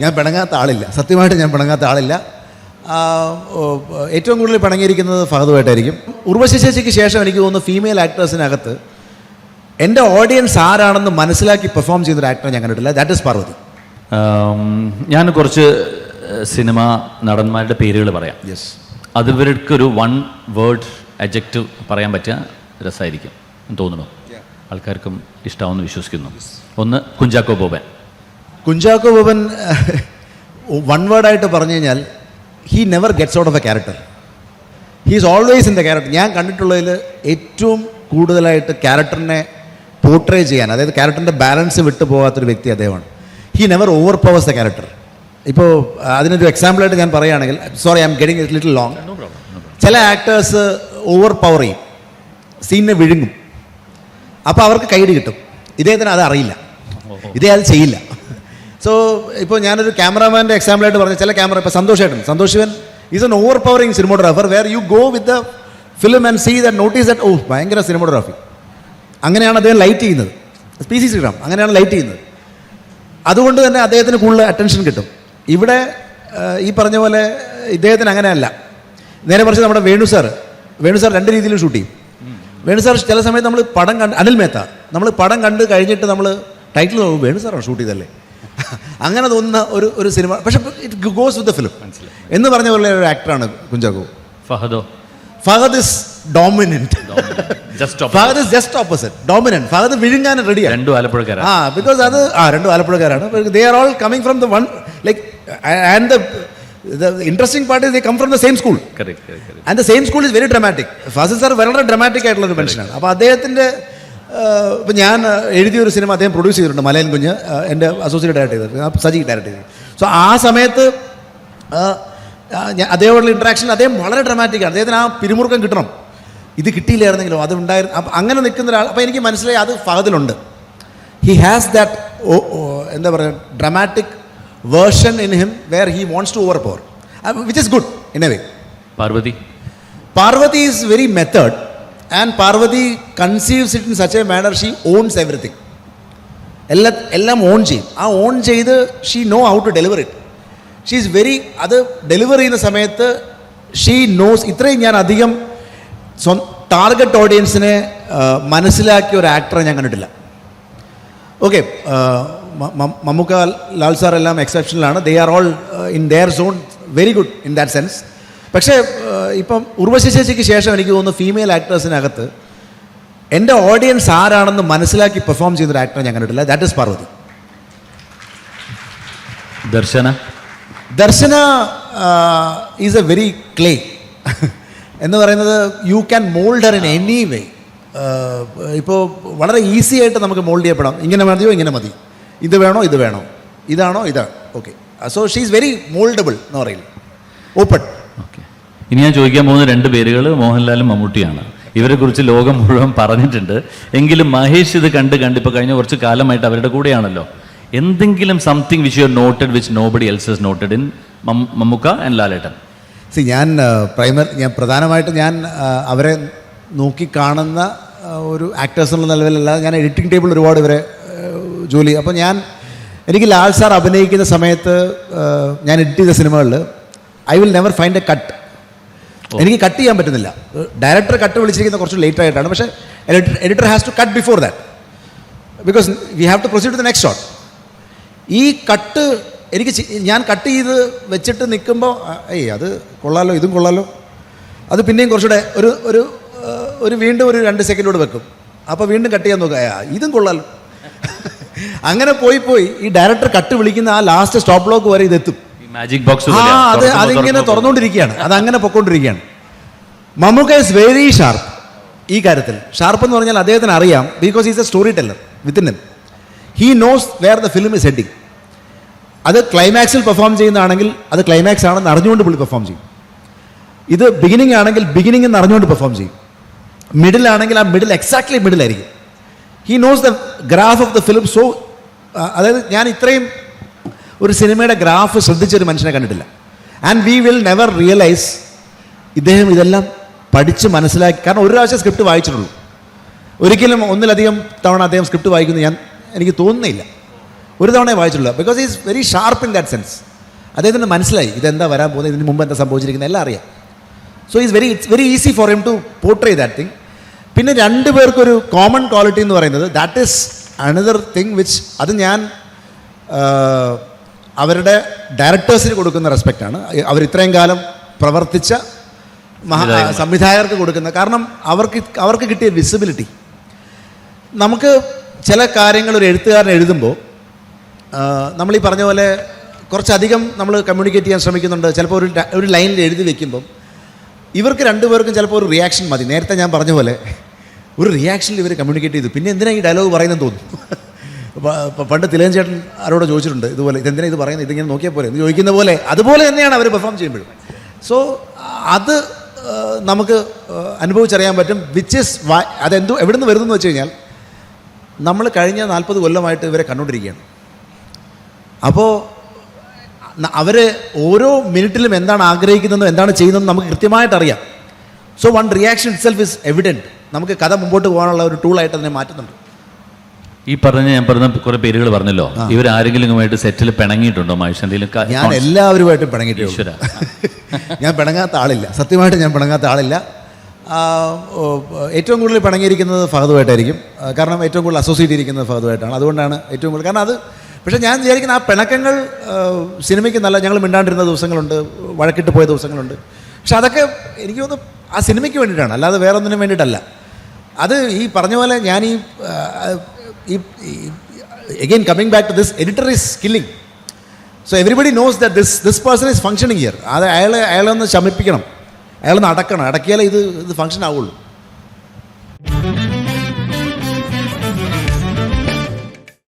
ഞാൻ പിണങ്ങാത്ത ആളില്ല. സത്യമായിട്ട് ഞാൻ പിണങ്ങാത്ത ആളില്ല. ഏറ്റവും കൂടുതൽ പിണങ്ങിയിരിക്കുന്നത് ഫഹദുമായിട്ടായിരിക്കും. ഉർവശി ചേച്ചിക്ക് ശേഷം എനിക്ക് തോന്നുന്നു ഫീമെയിൽ ആക്ടേഴ്സിനകത്ത് എന്റെ ഓഡിയൻസ് ആരാണെന്ന് മനസ്സിലാക്കി പെർഫോം ഒരു ആക്ടറെ ഞാൻ കണ്ടിട്ടില്ല. ദാറ്റ് ഇസ് പാർവതി ഞാൻ കുറച്ച് സിനിമ നടന്മാരുടെ പേരുകൾ പറയാം. യെസ് അത് ഇവർക്കൊരു വൺ വേർഡ് അജക്റ്റീവ് പറയാൻ പറ്റിയ രസമായിരിക്കും തോന്നുന്നു. ആൾക്കാർക്കും ഇഷ്ടമാവുമെന്ന് വിശ്വസിക്കുന്നു. ഒന്ന് കുഞ്ചാക്കോ ബോബൻ. കുഞ്ചാക്കോ ബോബൻ വൺ വേർഡായിട്ട് പറഞ്ഞു കഴിഞ്ഞാൽ he never gets out of a character he is always in the character ഞാൻ കണ്ടിട്ടുള്ളതിൽ ഏറ്റവും കൂടുതലായിട്ട് ക്യാരക്ടറിനെ പോർട്രേ ചെയ്യാൻ അതായത് ക്യാരക്ടറിന്റെ ബാലൻസ് വിട്ടു പോകാത്തൊരു വ്യക്തി അദ്ദേഹമാണ്. He never overpowers the character ഇപ്പോൾ അതിനൊരു എക്സാമ്പിളായിട്ട് ഞാൻ പറയുകയാണെങ്കിൽ sorry I'm getting little long ചില ആക്ടേഴ്സ് ഓവർ പവർ ചെയ്യും. സീനിനെ വിഴുങ്ങും. അപ്പോൾ അവർക്ക് കൈയ്യടി കിട്ടും. ഇദ്ദേഹത്തിന് അത് അറിയില്ല. ഇതേ അത് ചെയ്യില്ല. സോ ഇപ്പോൾ ഞാനൊരു ക്യാമറാമാന്റെ എക്സാമ്പിളായിട്ട് പറഞ്ഞു ചില ക്യാമറ ഇപ്പോൾ സന്തോഷേട്ടൻ സന്തോഷിവൻ is an overpowering cinematographer where you go with the film and see that notice that oh ഭയങ്കര സിനിമോഗ്രാഫി അങ്ങനെയാണ് അദ്ദേഹം ലൈറ്റ് ചെയ്യുന്നത്. പി സി ശ്രീറാം അങ്ങനെയാണ് ലൈറ്റ് ചെയ്യുന്നത്. അതുകൊണ്ട് തന്നെ അദ്ദേഹത്തിന് കൂടുതൽ അറ്റൻഷൻ കിട്ടും. ഇവിടെ ഈ പറഞ്ഞ പോലെ ഇദ്ദേഹത്തിന് അങ്ങനെയല്ല. നേരെ പറിച്ച് നമ്മുടെ വേണു സാർ വേണു സാർ രണ്ട് രീതിയിലും ഷൂട്ട് ചെയ്യും. വേണു സാർ ചില സമയത്ത് നമ്മൾ പടം കണ്ട് അനിൽ മേത്ത നമ്മൾ പടം കണ്ട് കഴിഞ്ഞിട്ട് നമ്മൾ ടൈറ്റിൽ വേണു സാറാണ് ഷൂട്ട് ചെയ്തല്ലേ? അങ്ങനെ തോന്നുന്ന ഒരു ഒരു സിനിമ. പക്ഷെ it goes with the film എന്ന് പറഞ്ഞ പോലെ ഒരു ആക്ടറാണ് Kunchacko. ഫഹദോ. Fahadh is just Fahadh is just opposite dominant Fahadh വിഴുങ്ങാൻ റെഡിയാണ് രണ്ടു ആലപ്പുഴക്കാരാണ്. ആ ബിക്കോസ് അത് ആ രണ്ടു ആലപ്പുഴക്കാരാണ്. They are all coming from the one like and the interesting part they come from the same school. Correct, correct, correct. And the same school is very dramatic Fazil sir വളരെ dramatic ആയിട്ടുള്ള ഒരു മനുഷ്യനാണ്. അപ്പോൾ അദ്ദേഹത്തിന്റെ ഇപ്പം ഞാൻ എഴുതിയ എഴുതിയൊരു cinema അദ്ദേഹം പ്രൊഡ്യൂസ് ചെയ്തിട്ടുണ്ട് മലയൻ കുഞ്ഞ് എന്റെ അസോസിയേറ്റ് ഡയറക്ടർ ചെയ്തത് സജി ഡയറക്ട് ചെയ്തത് സോ ആ സമയത്ത് അദ്ദേഹമുള്ള ഇൻട്രാക്ഷൻ അദ്ദേഹം വളരെ ഡ്രമാറ്റിക്കാണ് അദ്ദേഹത്തിന് ആ പിരിമുറുക്കം കിട്ടണം. ഇത് കിട്ടിയില്ലായിരുന്നെങ്കിലോ? അത് ഉണ്ടായിരുന്നു അപ്പം അങ്ങനെ നിൽക്കുന്ന ഒരാൾ അപ്പോൾ എനിക്ക് മനസ്സിലായി അത് ഫഹദിലുണ്ട്. ഹി ഹാസ് ദാറ്റ് എന്താ പറയുക dramatic version in him where he wants to overpower which is good in a way Parvathy. Parvathy is very method and Parvathy conceives it in such a manner she owns everything എല്ലാ എല്ലാം own ചെയ്യും. ആ own ചെയ്ത് she know how to deliver it she is very അത് deliver ചെയ്യുന്ന സമയത്ത് she knows ഇത്രയും ഞാൻ അധികം സ്വ ടാർഗറ്റ് ഓഡിയൻസിനെ മനസ്സിലാക്കിയ ഒരു ആക്ടറെ ഞാൻ കണ്ടിട്ടില്ല. ഓക്കെ മമ്മൂക്ക ലാൽ സാർ എല്ലാം എക്സെപ്ഷനിലാണ് they are all in their zone very good in that sense പക്ഷേ ഇപ്പം ഉർവശി ചേച്ചിക്ക് ശേഷം എനിക്ക് തോന്നുന്നു ഫീമെയിൽ ആക്ടേഴ്സിനകത്ത് എന്റെ ഓഡിയൻസ് ആരാണെന്ന് മനസ്സിലാക്കി പെർഫോം ചെയ്യുന്ന ഒരു ആക്ടറെ ഞാൻ കണ്ടിട്ടില്ല. That is Parvathy Darshana? Darshana is a very clay എന്ന് പറയുന്നത് you can mould her in any way ഇപ്പോൾ വളരെ ഈസി ആയിട്ട് നമുക്ക് മോൾഡ് ചെയ്യപ്പെടാം. ഇങ്ങനെ മതിയോ ഇങ്ങനെ മതി? ഇത് വേണോ ഇത് വേണോ? ഇതാണോ ഇതാണ് okay so she is very mouldable എന്ന് പറയുന്നത് ഓപ്പൺ ഇനി ഞാൻ ചോദിക്കാൻ പോകുന്ന രണ്ട് പേരുകൾ മോഹൻലാലും മമ്മൂട്ടിയാണ്. ഇവരെ കുറിച്ച് ലോകം മുഴുവൻ പറഞ്ഞിട്ടുണ്ട്. എങ്കിലും മഹേഷ് ഇത് കണ്ട് കണ്ട് ഇപ്പോൾ കഴിഞ്ഞ കുറച്ച് കാലമായിട്ട് അവരുടെ കൂടെയാണല്ലോ. എന്തെങ്കിലും something which you noted which nobody else is noted in Mammookka and ലാലേട്ടൻ. സി ഞാൻ പ്രൈമർ ഞാൻ പ്രധാനമായിട്ട് ഞാൻ അവരെ നോക്കി കാണുന്ന ഒരു ആക്ടേഴ്സ് എന്നുള്ള നിലവിലല്ല ഞാൻ എഡിറ്റിംഗ് ടേബിൾ ഒരുപാട് ഇവരെ ജോലി അപ്പോൾ ഞാൻ എനിക്ക് ലാൽ സാർ അഭിനയിക്കുന്ന സമയത്ത് ഞാൻ എഡിറ്റ് ചെയ്ത സിനിമകളിൽ I will never find a cut എനിക്ക് കട്ട് ചെയ്യാൻ പറ്റുന്നില്ല. ഡയറക്ടർ കട്ട് വിളിച്ചിരിക്കുന്ന കുറച്ച് ലേറ്റ് ആയിട്ടാണ്. പക്ഷേ editor has to cut before that because we have to proceed to next shot ഈ കട്ട് എനിക്ക് ഞാൻ കട്ട് ചെയ്ത് വെച്ചിട്ട് നിൽക്കുമ്പോൾ ഏയ് അത് കൊള്ളാലോ ഇതും കൊള്ളാലോ. അത് പിന്നെയും കുറച്ചുകൂടെ ഒരു ഒരു ഒരു വീണ്ടും ഒരു രണ്ട് സെക്കൻഡോട് വെക്കും. അപ്പോൾ വീണ്ടും കട്ട് ചെയ്യാൻ നോക്കുക. ഇതും കൊള്ളാലോ. അങ്ങനെ പോയി പോയി ഈ ഡയറക്ടർ കട്ട് വിളിക്കുന്ന ആ ലാസ്റ്റ് സ്റ്റോപ്പ് ബ്ലോക്ക് വരെ ഇതെത്തും. മാജിക് ബോക്സ് ആ അത് അതിങ്ങനെ തുറന്നുകൊണ്ടിരിക്കുകയാണ്. അത് അങ്ങനെ പൊക്കോണ്ടിരിക്കുകയാണ്. മമ്മൂക്ക ഇസ് വെരി ഷാർപ്പ് ഈ കാര്യത്തിൽ. ഷാർപ്പ് എന്ന് പറഞ്ഞാൽ അദ്ദേഹത്തിന് അറിയാം because is a storyteller within him he knows where the film is heading അത് ക്ലൈമാക്സിൽ പെർഫോം ചെയ്യുന്നതാണെങ്കിൽ അത് ക്ലൈമാക്സ് ആണെന്ന് അറിഞ്ഞുകൊണ്ട് പുള്ളി പെർഫോം ചെയ്യും. ഇത് ബിഗിനിങ് ആണെങ്കിൽ ബിഗിനിങ് എന്ന് അറിഞ്ഞുകൊണ്ട് പെർഫോം ചെയ്യും. മിഡിൽ ആണെങ്കിൽ ആ മിഡിൽ എക്സാക്ട്ലി മിഡിൽ ആയിരിക്കും. He knows the graph of the film so അതായത് ഞാൻ ഇത്രയും ഒരു സിനിമയുടെ ഗ്രാഫ് ശ്രദ്ധിച്ചൊരു മനുഷ്യനെ കണ്ടിട്ടില്ല. And we will never realise ഇദ്ദേഹം ഇതെല്ലാം പഠിച്ച് മനസ്സിലാക്കി. കാരണം ഒരു പ്രാവശ്യം സ്ക്രിപ്റ്റ് വായിച്ചിട്ടുള്ളൂ. ഒരിക്കലും ഒന്നിലധികം തവണ അദ്ദേഹം സ്ക്രിപ്റ്റ് വായിക്കുന്നു ഞാൻ എനിക്ക് തോന്നുന്നില്ല. ഒരു തവണയെ വായിച്ചിട്ടുള്ളൂ. Because is very sharp in that sense അദ്ദേഹത്തിന് മനസ്സിലായി ഇതെന്താ വരാൻ പോകുന്നത് ഇതിന് മുമ്പ് എന്താ സംഭവിച്ചിരിക്കുന്നത് എല്ലാം അറിയാം. So is very it's very easy for him to portray that thing പിന്നെ രണ്ട് പേർക്കൊരു കോമൺ ക്വാളിറ്റി എന്ന് പറയുന്നത് that is another thing which അത് ഞാൻ അവരുടെ ഡയറക്ടേഴ്സിന് കൊടുക്കുന്ന റെസ്പെക്റ്റാണ് അവർ ഇത്രയും കാലം പ്രവർത്തിച്ച മഹാ സംവിധായകർക്ക് കൊടുക്കുന്ന കാരണം അവർക്ക് അവർക്ക് കിട്ടിയ വിസിബിലിറ്റി നമുക്ക് ചില കാര്യങ്ങൾ ഒരു എഴുത്തുകാരൻ എഴുതുമ്പോൾ നമ്മൾ ഈ പറഞ്ഞ പോലെ കുറച്ചധികം നമ്മൾ കമ്മ്യൂണിക്കേറ്റ് ചെയ്യാൻ ശ്രമിക്കുന്നുണ്ട്. ചിലപ്പോൾ ഒരു ഒരു ലൈനിൽ എഴുതി വെക്കുമ്പം ഇവർക്ക് രണ്ടുപേർക്കും ചിലപ്പോൾ ഒരു റിയാക്ഷൻ മതി. നേരത്തെ ഞാൻ പറഞ്ഞ പോലെ ഒരു റിയാക്ഷനിൽ ഇവർ കമ്മ്യൂണിക്കേറ്റ് ചെയ്തു. പിന്നെ എന്തിനാണ് ഈ ഡയലോഗ് പറയുന്നതെന്ന് തോന്നുന്നു? പണ്ട് തിലകൻ ചേട്ടൻ ആരോട് ചോദിച്ചിട്ടുണ്ട് ഇതുപോലെ ഇതെന്തിനാ ഇത് പറയുന്നത്? ഇതിങ്ങനെ നോക്കിയാൽ പോലെ എന്ന് ചോദിക്കുന്ന പോലെ അതുപോലെ തന്നെയാണ് അവർ പെർഫോം ചെയ്യുമ്പോഴും. സോ അത് നമുക്ക് അനുഭവിച്ചറിയാൻ പറ്റും വിച്ച് ഇസ് അതെന്തോ എവിടെ നിന്ന് വരുന്നു വെച്ച് കഴിഞ്ഞാൽ നമ്മൾ കഴിഞ്ഞ നാൽപ്പത് കൊല്ലമായിട്ട് ഇവരെ കണ്ടുകൊണ്ടിരിക്കുകയാണ്. അപ്പോൾ അവർ ഓരോ മിനിറ്റിലും എന്താണ് ആഗ്രഹിക്കുന്നതെന്നും എന്താണ് ചെയ്യുന്നതെന്നും നമുക്ക് കൃത്യമായിട്ട് അറിയാം. So one reaction itself is evident നമുക്ക് കഥ മുമ്പോട്ട് പോകാനുള്ള ഒരു ടൂളായിട്ട് അതിനെ മാറ്റുന്നുണ്ട്. ഈ പറഞ്ഞ ഞാൻ പറഞ്ഞ കുറെ പേരുകൾ പറഞ്ഞല്ലോ. ഇവർ ആരെങ്കിലുമായിട്ട് സെറ്റിൽ പിണങ്ങിയിട്ടുണ്ടോ എന്തെങ്കിലും ഞാൻ എല്ലാവരുമായിട്ടും പിണങ്ങിയിട്ടുണ്ട്. ഞാൻ പിണങ്ങാത്ത ആളില്ല. സത്യമായിട്ട് ഞാൻ പിണങ്ങാത്ത ആളില്ല. ഏറ്റവും കൂടുതൽ പിണങ്ങിയിരിക്കുന്നത് ഫഹദുമായിട്ടായിരിക്കും കാരണം ഏറ്റവും കൂടുതൽ അസോസിയേറ്റ് ചെയ്തിരിക്കുന്നത് ഫഹദുമായിട്ടാണ് അതുകൊണ്ടാണ് ഏറ്റവും കൂടുതൽ. കാരണം അത് പക്ഷേ ഞാൻ വിചാരിക്കുന്ന ആ പിണക്കങ്ങൾ സിനിമയ്ക്ക് നല്ല ഞങ്ങൾ മിണ്ടാണ്ടിരുന്ന ദിവസങ്ങളുണ്ട് വഴക്കിട്ട് പോയ ദിവസങ്ങളുണ്ട്. പക്ഷെ അതൊക്കെ എനിക്ക് തോന്നുന്നു ആ സിനിമയ്ക്ക് വേണ്ടിയിട്ടാണ്. അല്ലാതെ വേറെ ഒന്നിനും വേണ്ടിയിട്ടല്ല. അത് ഈ പറഞ്ഞ പോലെ ഞാൻ ഈ ഈ again coming back to this editor is killing so everybody knows that this this person is functioning here അത് അയാളെ അയാളെ ഒന്ന് ശമിപ്പിക്കണം. അയാളൊന്ന് അടക്കണം അടക്കിയാലേ ഇത് ഇത് ഫങ്ഷൻ ആവുള്ളൂ.